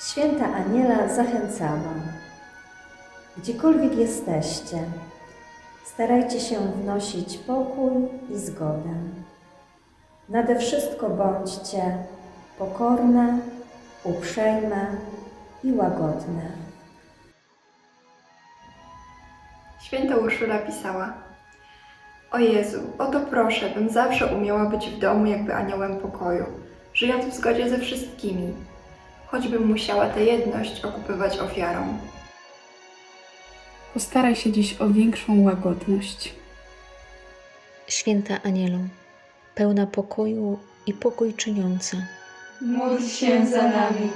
Święta Aniela zachęcała. Gdziekolwiek jesteście, starajcie się wnosić pokój i zgodę. Nade wszystko bądźcie pokorne, uprzejme i łagodne. Święta Urszula pisała: O Jezu, o to proszę, bym zawsze umiała być w domu jakby aniołem pokoju, żyjąc w zgodzie ze wszystkimi, choćbym musiała tę jedność okupywać ofiarą. Postaraj się dziś o większą łagodność. Święta Anielo, pełna pokoju i pokój czyniąca, Módl się za nami.